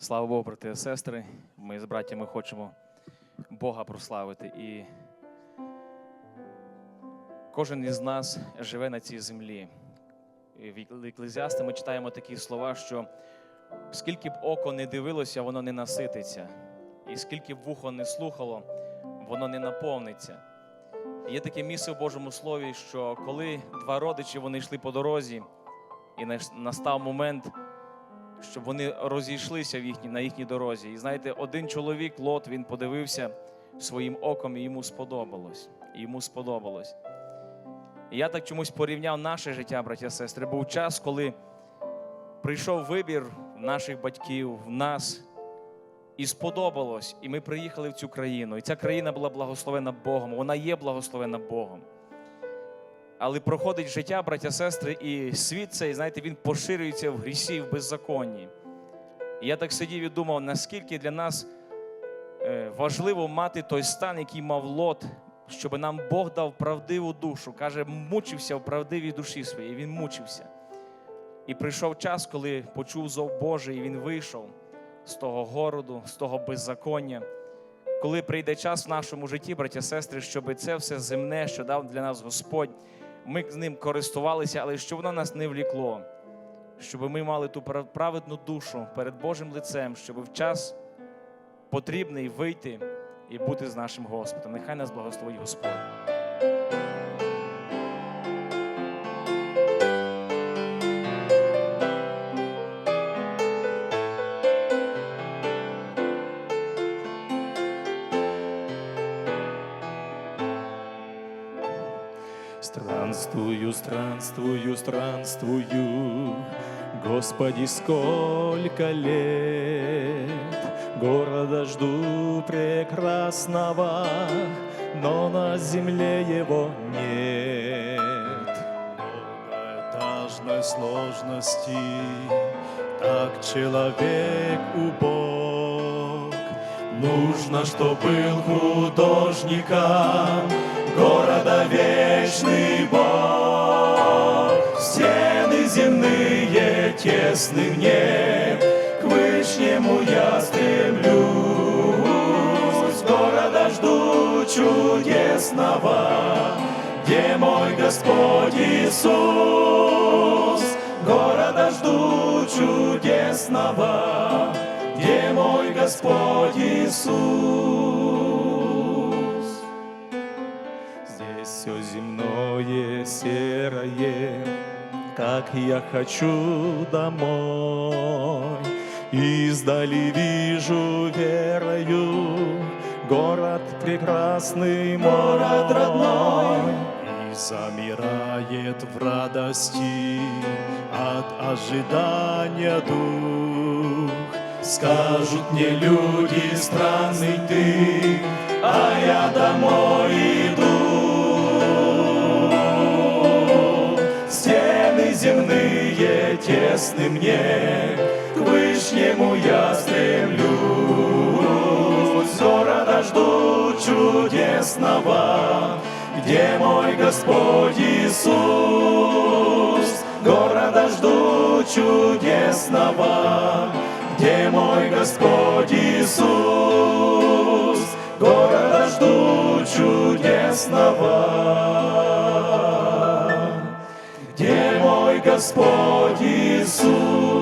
Слава Богу, брати і сестри. Ми з братями хочемо Бога прославити. І кожен із нас живе на цій землі. В Еклезіасти ми читаємо такі слова, що скільки б око не дивилося, воно не насититься, і скільки б вухо не слухало, воно не наповниться. Є таке місце в Божому Слові, що коли два родичі вони йшли по дорозі, і настав момент, щоб вони розійшлися в їхній, на їхній дорозі. І знаєте, один чоловік, Лот, він подивився своїм оком, і йому сподобалось. І йому сподобалось. І я так чомусь порівняв наше життя, браття сестри. Був час, коли прийшов вибір наших батьків, в нас, і сподобалось. І ми приїхали в цю країну. І ця країна була благословена Богом. Вона є благословена Богом. Але проходить життя, браття, сестри, і світ цей, знаєте, він поширюється в грісі, в беззаконні. І я так сидів і думав, наскільки для нас е, важливо мати той стан, який мав Лот, щоб нам Бог дав правдиву душу. Каже, мучився в правдивій душі своїй. Він мучився. І прийшов час, коли почув зов Божий, і він вийшов з того городу, з того беззаконня. Коли прийде час в нашому житті, браття, сестри, щоб це все земне, що дав для нас Господь, ми з ним користувалися, але щоб воно нас не влікло, щоб ми мали ту праведну душу перед Божим лицем, щоб в час потрібний вийти і бути з нашим Господом. Нехай нас благословить Господь. Странствую, странствую, странствую, Господи, сколько лет Города жду прекрасного, Но на земле его нет. Многоэтажной сложности Так человек убог. Нужно, чтоб был художником города вечный Бог. Стены земные тесны мне, к вышнему я стремлюсь. Города жду чудесного, где мой Господь Иисус. Города жду чудесного, мой Господь Иисус. Здесь все земное серое, как я хочу домой. Издали вижу верою город прекрасный, город родной. И замирает в радости от ожидания дух. Скажут мне люди, странный ты, а я домой иду. Стены земные тесны мне, к вышнему я стремлюсь. Города жду чудесного, где мой Господь Иисус. Города жду чудесного, мой Господь Иисус. Города жду чудесного, где мой Господь Иисус.